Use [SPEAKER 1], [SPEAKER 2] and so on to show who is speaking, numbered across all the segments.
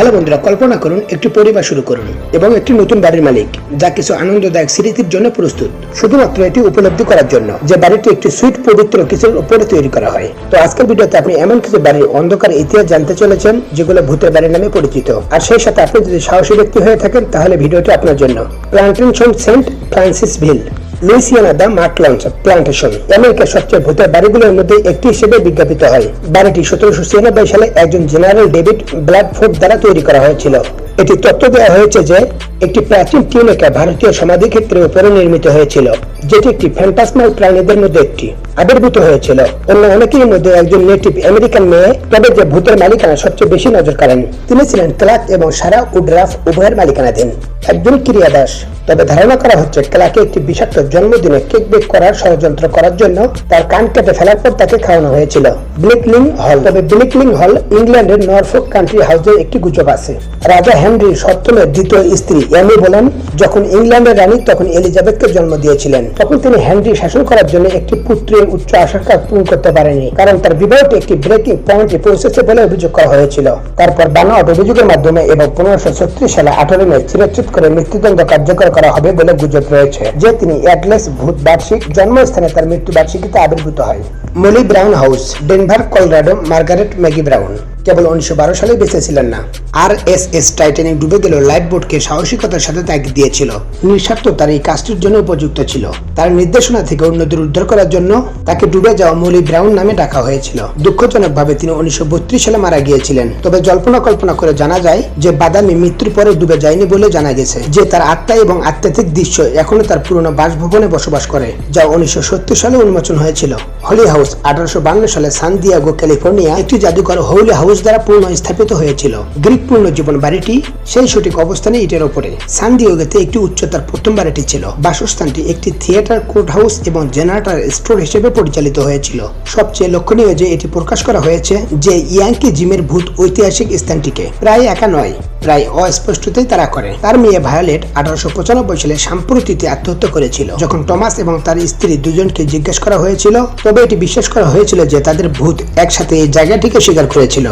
[SPEAKER 1] Hello বন্ধুরা, কল্পনা করুন, একটি পরিবার শুরু করুন এবং একটি নতুন বাড়ির মালিক, যা কিছু আনন্দদায়ক স্মৃতির জন্য প্রস্তুত, শুধুমাত্র এটি উপলব্ধি করার জন্য যে বাড়িটি একটি সুইট পবিত্র কিছুর উপরে তৈরি করা হয়। তো আজকের ভিডিওতে আপনি এমন কিছু বাড়ির অন্ধকার ইতিহাস জানতে চলেছেন, যেগুলো ভূতের বাড়ি নামে পরিচিত। আর সেই সাথে আপনি যদি সাহসী ব্যক্তি হয়ে থাকেন, তাহলে ভিডিওটি আপনার জন্য। Plantation Saint Francisville Louisiana the Myrtles plantation আমেরিকার সবচেয়ে ভূতের বাড়িগুলোর মধ্যে একটি হিসেবে বিজ্ঞাপিত হয়। বাড়িটি সতেরোশো ছিয়ানব্বই সালে একজন জেনারেল ডেভিড ব্লাডফোর্ড দ্বারা তৈরি করা হয়েছিল। এটি তথ্য দেওয়া হয়েছে যে, একটি প্রাচীন টিউনেকা ভারতীয় সমাধি ক্ষেত্রের উপরে নির্মিত হয়েছিল, যেটি একটি ফ্যান্টাসমাল প্রাণীদের মধ্যে একটি। আবির্ভূত হয়েছিল। অন্য অনেকের মধ্যে একজন নেটিভ আমেরিকান মেয়ে, তবে যে ভূতের মালিকানা সবচেয়ে বেশি নজর কাড়েন। তিনি ছিলেন ক্লার্ক এবং সারা উড্রাফ উভয়ের মালিকানাধীন। একজন ক্রিয়া দাস। তবে ধারণা করা হচ্ছে ক্লাকে একটি বিষাক্ত জন্মদিনে কেক বেক করার ষড়যন্ত্র করার জন্য তার কান কেটে ফেলার পর তাকে খাওয়ানো হয়েছিল। ব্লিকলিং হল। তবে ব্লিকলিং হল ইংল্যান্ডের নরফোক কান্ট্রি হাউসের একটি গুজব আছে। রাজা হেনরি সপ্তমের দ্বিতীয় স্ত্রী এমি বলেন, যখন ইংল্যান্ডের রানী তখন এলিজাবেথকে জন্ম দিয়েছিলেন। তখন তিনি হেনরি শাসন করার জন্য একটি পুত্রের উচ্চ আশঙ্কা পূরণ করতে পারেনি কারণ তার বিবাহটি একটি ব্রেকিং পয়েন্টে পৌঁছেছে বলে অভিযোগ করা হয়েছিল। তারপর বানোয়াট অভিযোগের মাধ্যমে এবং পনেরোশো সালে আঠারো মে চিরচ্ছিত করে মৃত্যুদণ্ড কার্যকর করা হবে বলে গুজব রয়েছে, যে তিনি অ্যাটলেস ভূত বার্ষিক জন্মস্থানে তার মৃত্যু বার্ষিকীতে আবির্ভূত হয়। Molly Brown house, Denver, Colorado, Margaret Maggie Brown. কেবল উনিশশো বারো সালে বেঁচে ছিলেন না। আর এস এস টাইটানিক ডুবে গেল লাইফ বোটকে সাহসিকতার সাথে ত্যাগ দিয়েছিল। নিঃস্বার্থ তার এই কাজটির জন্য উপযুক্ত ছিল। তার নির্দেশনা থেকে অন্যদের উদ্ধার করার জন্য তাকে ডুবে যাওয়া মলি ব্রাউন নামে ডাকা হয়েছিল। দুঃখজনকভাবে তিনি উনিশশো সালে মারা গিয়েছিলেন। তবে জল্পনা কল্পনা করে জানা যায় যে বাদামি মৃত্যুর পরে ডুবে যায়নি বলে জানা গেছে যে তার আত্মা এবং আধ্যাত্মিক দৃশ্য এখনও তার পুরনো বাসভবনে বসবাস করে, যা উনিশশো সত্তর সালে উন্মোচন হয়েছিল। হলি হাউস আঠারোশো সালে সান দিয়াগো ক্যালিফোর্নিয়া একটি জাদুঘর হৌলি হাউস দ্বারা পূর্ণ স্থাপিত হয়েছিল। গ্রিক পূর্ণ জীবন বাড়িটি সেই সঠিক অবস্থানে ইটের ওপরে। সান দিয়াগোতে একটি উচ্চতার প্রথম বাড়িটি ছিল। বাসস্থানটি একটি থিয়েটার কোর্ট হাউস এবং জেনারেটর স্টোর হিসেবে পরিচালিত হয়েছিল। সবচেয়ে লক্ষণীয় যে এটি প্রকাশ করা হয়েছে যে ইয়াঙ্কি জিমের ভূত ঐতিহাসিক স্থানটিকে। প্রায় একা নয়। প্রায় অস্পষ্টতেই তারা করে তার মেয়ে ভায়োলেট আঠারোশো পঁচানব্বই সালে সাম্প্রতিতে আত্মহত্যা করেছিল। যখন টমাস এবং তার স্ত্রী দুজনকে জিজ্ঞেস করা হয়েছিল, তবে এটি বিশ্বাস করা হয়েছিল যে তাদের ভূত একসাথে এই জায়গাটিকে স্বীকার করেছিল।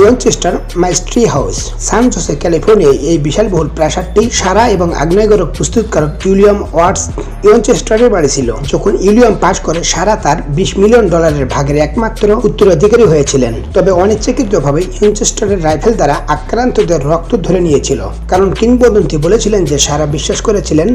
[SPEAKER 1] Winchester Mystery House, San Jose, ক্যালিফোর্নিয়ায় এই বিশাল বহুল প্রাসাদটি সারা এবং আগ্নেয়গরক প্রস্তুতকারক ইউলিয়াম ওয়াটস ইয়নচেস্টারের বাড়ি ছিল। যখন ইউলিয়াম পাশ করে, সারা তার বিশ মিলিয়ন ডলারের ভাগের একমাত্র উত্তরাধিকারী হয়েছিলেন। তবে অনিচ্ছাকৃতভাবে ইয়নচেস্টারের রাইফেল দ্বারা আক্রান্তদের রক্ত ধরে নিয়েছিল। কারণ কিংবদন্তি বলেছিলেন যে, সারা বিশ্বাস করেছিলেন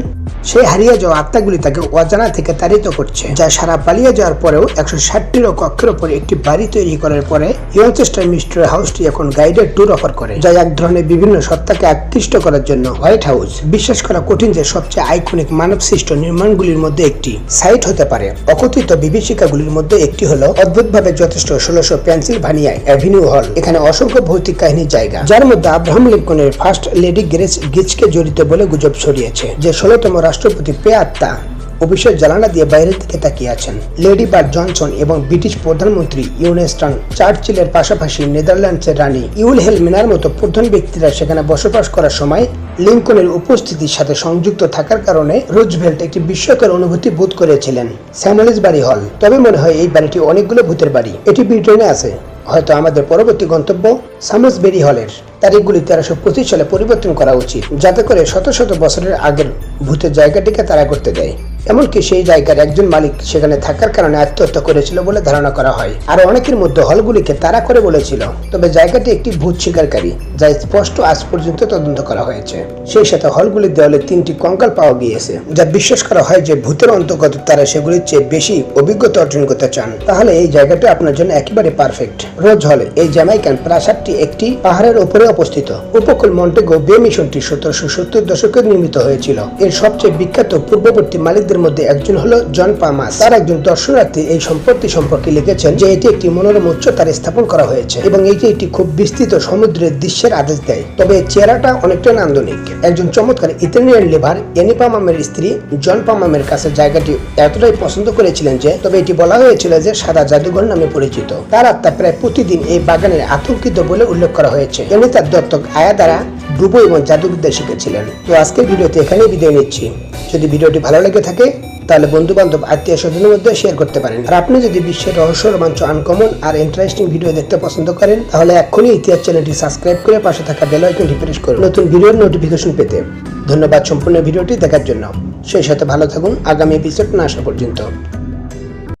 [SPEAKER 1] সেই হারিয়ে যাওয়া আত্মাগুলি তাকে অজানা থেকে তাড়িত করছে, যা সারা পালিয়ে যাওয়ার পরেও একশো ষাটটিরও কক্ষের ওপর একটি বাড়ি তৈরি করার পরে ইয়নচেস্টার মিস্টার হাউসটি এখন গাইডেড ট্যুর অফার করে, যা এক ধরনের বিভিন্ন সত্তাকে আকৃষ্ট করার জন্য হোয়াইট হাউস। বিশ্বাস করা কঠিন যে সবচেয়ে আইকনিক মানব সৃষ্ট নির্মাণগুলির মধ্যে একটি। সাইট হতে পারে। অকথিত বিভীষিকাগুলির মধ্যে একটি হলো অদ্ভুতভাবে যথেষ্ট ষোলোশো পেন্সিলভানিয়ায় অ্যাভিনিউ হল, এখানে অসংখ্য ভৌতিক কাহিনীর জায়গা, যার মধ্যে আব্রাহাম লিঙ্কনের ফার্স্ট লেডি গ্রেস গিচকে জড়িত বলে গুজব ছড়িয়েছে, যে ষোলতম রাষ্ট্রপতি পে আত্মা। অফিসের জ্বালানা দিয়ে বাইরের দিকে তাকিয়ে আছেন। লেডি বার্ড জনসন এবং ব্রিটিশ প্রধানমন্ত্রী ইউনেস্টন চার্চিলের পাশাপাশি নেদারল্যান্ডসের রানী ইউল হেলমিনার মতো প্রধান ব্যক্তিরা সেখানে বসবাস করার সময় লিঙ্কনের উপস্থিতির সাথে সংযুক্ত থাকার কারণে রুজভেল্ট একটি বিস্ময়কর অনুভূতি বোধ করেছিলেন। স্যামুয়েলিস বাড়ি হল। তবে মনে হয় এই বাড়িটি অনেকগুলো ভূতের বাড়ি। এটি ব্রিটেনে আছে। হয়তো আমাদের পরবর্তী গন্তব্য সামসবেরি হলের। তারিখগুলি তেরোশো পঁচিশ সালে পরিবর্তন করা উচিত, যাতে করে শত শত বছরের আগের ভূতের জায়গাটিকে তারা করতে দেয়। এমনকি সেই জায়গার একজন মালিক সেখানে থাকার কারণে আত্মহত্যা করেছিল বলে ধারণা করা হয়। আর অনেকের মধ্যে হলগুলিকে তারা করে বলেছিল। তবে জায়গাটি একটি ভূত শিকারকারী, যা স্পষ্ট আজ পর্যন্ত তদন্ত করা হয়েছে। সেই সাথে হলগুলির দেওয়ালে তিনটি কঙ্কাল পাওয়া গিয়েছে, যা বিশ্বাস করা হয় যে ভূতের অন্তর্গত তারা সেগুলির চেয়ে বেশি অভিজ্ঞতা অর্জন করতে চান। তাহলে এই জায়গাটি আপনার জন্য একেবারে পারফেক্ট রোজ হলে এই জ্যামাইকান প্রাসাদটি একটি পাহাড়ের উপরে অবস্থিত। উপকূল মন্টেগো বে মিশনটি সতেরোশো সত্তর দশকে নির্মিত হয়েছিল। এর সবচেয়ে বিখ্যাত পূর্ববর্তী মালিকদের মধ্যে একজন হলো জন পামাস। তার একজন দর্শনার্থী এই সম্পত্তি সম্পর্কে লিখেছেন যে এটি একটি মনোরম উচ্চতার স্থাপন করা হয়েছে এবং এটি একটি খুব বিস্তৃত সমুদ্রের দৃশ্যের আদেশ দেয়। তবে চেহারাটা অনেকটা নান্দনিক। একজন চমৎকার ইতালিয়ান লেভার এনি পামামের স্ত্রী জন পামামের কাছে জায়গাটি এতটাই পছন্দ করেছিলেন যে, তবে এটি বলা হয়েছিল যে সাদা জাদুঘর নামে পরিচিত। তার আত্মা প্রায় প্রতিদিন এই বাগানের আতঙ্কিত বলে উল্লেখ করা হয়েছে। এমনি তার দত্তক আয়া দ্বারা ডুবো এবং জাদুবিদ্যা শিখেছিলেন। তো আজকের ভিডিওতে এখানেই বিদায় নিচ্ছি। যদি ভিডিওটি ভালো লেগে থাকে, তাহলে বন্ধু বান্ধব আত্মীয় স্বজনের মধ্যে শেয়ার করতে পারেন। আর আপনি যদি বিশ্বের রহস্য, রোমাঞ্চ আনকমন আর ইন্টারেস্টিং ভিডিও দেখতে পছন্দ করেন, তাহলে এক্ষুনি ইতিহাস চ্যানেলটি সাবস্ক্রাইব করে পাশে থাকা বেল আইকনটি প্রেস করুন। নতুন ভিডিওর নোটিফিকেশন পেতে ধন্যবাদ সম্পূর্ণ ভিডিওটি দেখার জন্য। সেই সাথে ভালো থাকুন। আগামী এপিসোড না আসা পর্যন্ত।